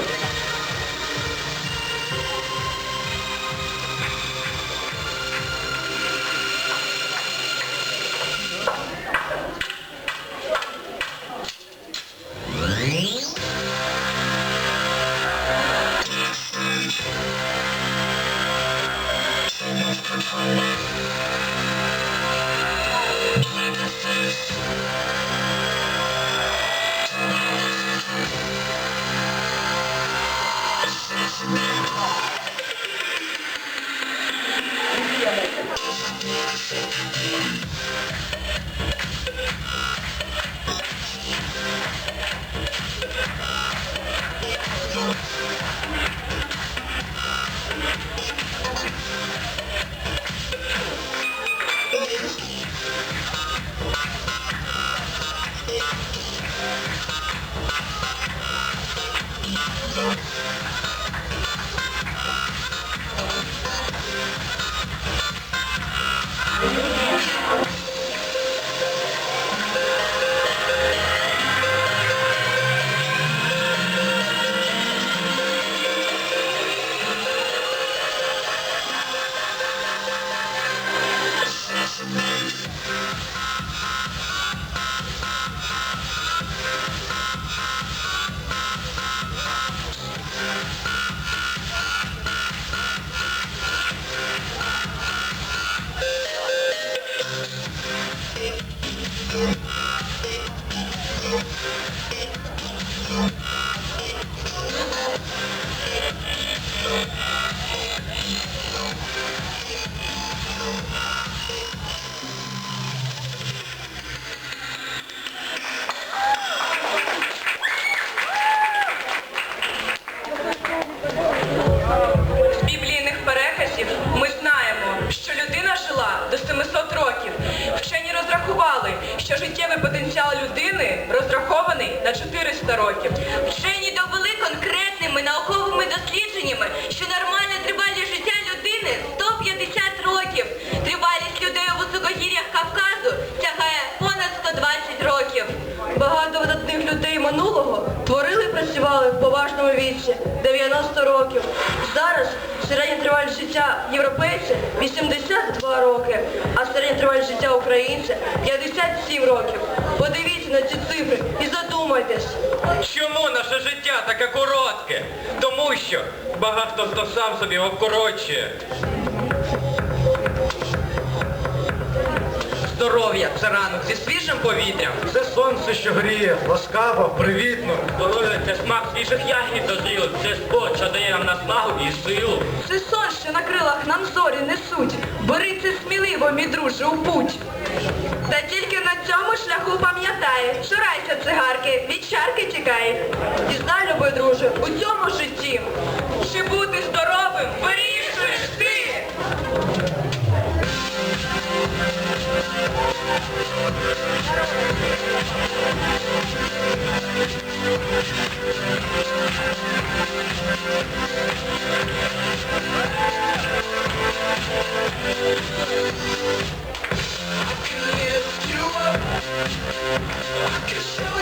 і тіла. З Thank you. Розрахований на 400 років. Вчені довели конкретними науковими дослідженнями, що нормальна тривалість життя людини 150 років. Тривалість людей у високогір'ях Кавказу сягає понад 120 років. Багато видатних людей минулого творили і працювали в поважному віці 90 років. Зараз середня тривалість життя європейця 82 роки, а середня тривалість життя українця 57 років. Подивіться на ці цифри і. Чому наше життя таке коротке? Тому що багато хто сам собі обкорочує. Здоров'я це ранок зі свіжим повітрям. Це сонце, що гріє, ласкаво, привітно. Здоров'я це смак свіжих ягід дозрілих. Це спорт, що дає нам наснагу і силу. Це сон, що на крилах нам зорі несуть. Бери це сміливо, мій друже, у путь. Та тільки на цьому шляху пам'ятай, шурайся цигарки, від чарки тікай. І знай, любий друже, у цьому житті, чи бути show.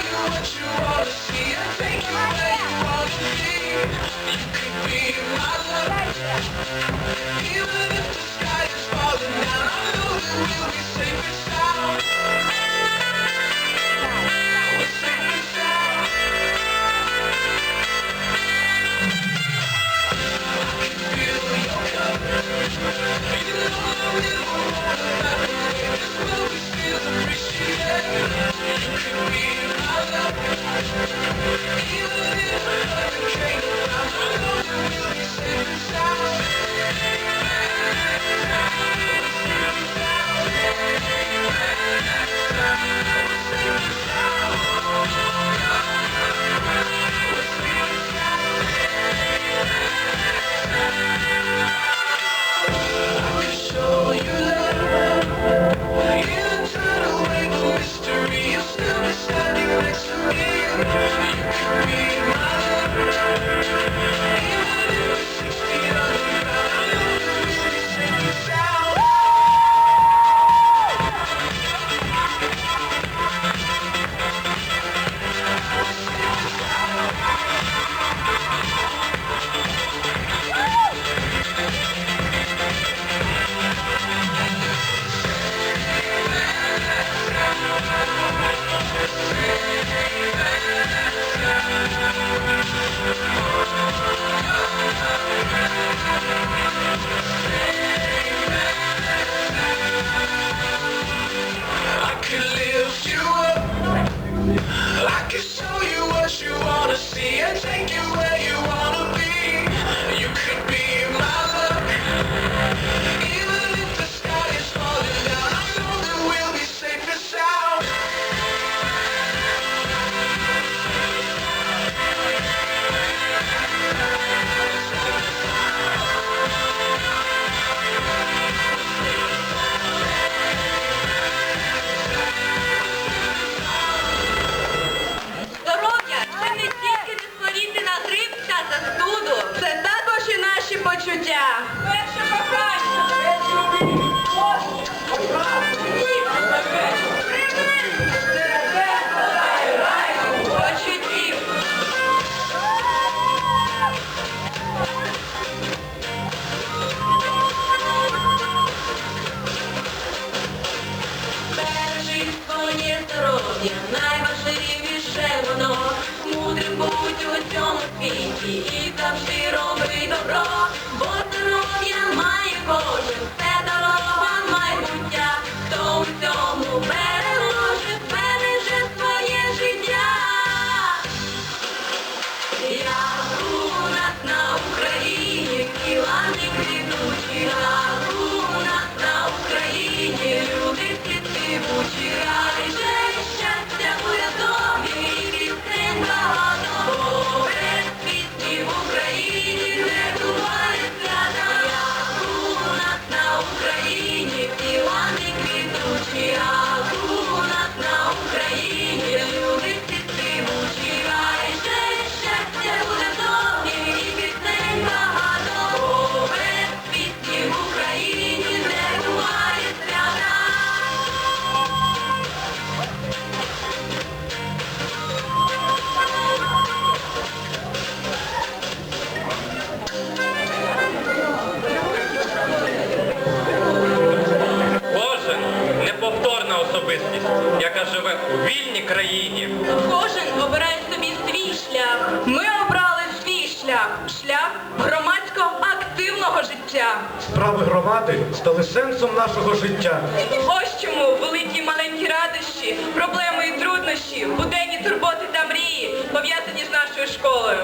Активного життя. Справи громади стали сенсом нашого життя. Ось чому великі і маленькі радощі, проблеми і труднощі, буденні турботи та мрії пов'язані з нашою школою.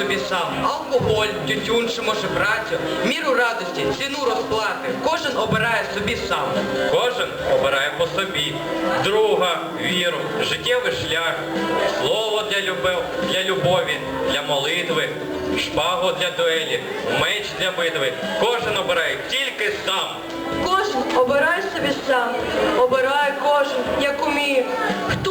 Собі сам алкоголь, тютюн чи може працю, міру радості, ціну розплати. Кожен обирає собі сам. Кожен обирає по собі друга, віру, життєвий шлях, слово для любов, для любові, для молитви, шпагу для дуелі, меч для битви. Кожен обирає тільки сам. Кожен обирає собі сам, обирає кожен, як уміє. Хтось,